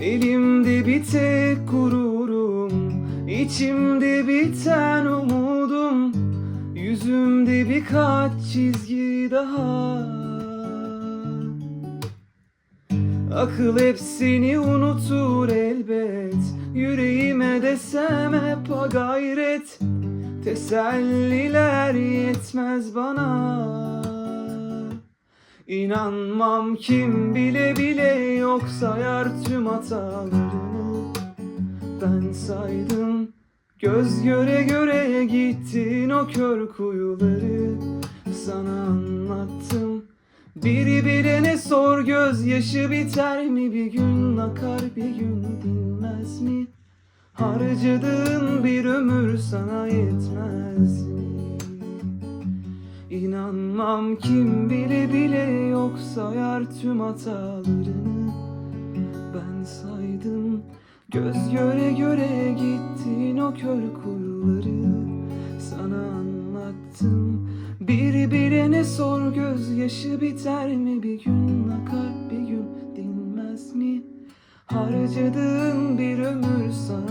Elimde bir tek gururum içimde biten umudum Yüzümde birkaç çizgi daha. Akıl hep seni unutur elbet Yüreğime desem hep gayret. Teselliler yetmez bana İnanmam kim bile bile yok sayar tüm hatalarını Ben saydım göz göre göre gittin o kör kuyuları. Sana anlattım biri bilene sor gözyaşı biter mi? Bir gün akar bir gün dinmez mi? Harcadığın bir ömür sana yetmez mi İnanmam kim bile bile yok sayar tüm hatalarını. Ben saydım göz göre göre gittin o kör kuyuları Sana anlattım biri bilene sor gözyaşı biter mi? Bir gün akar bir gün dinmez mi? Harcadığın bir ömür sana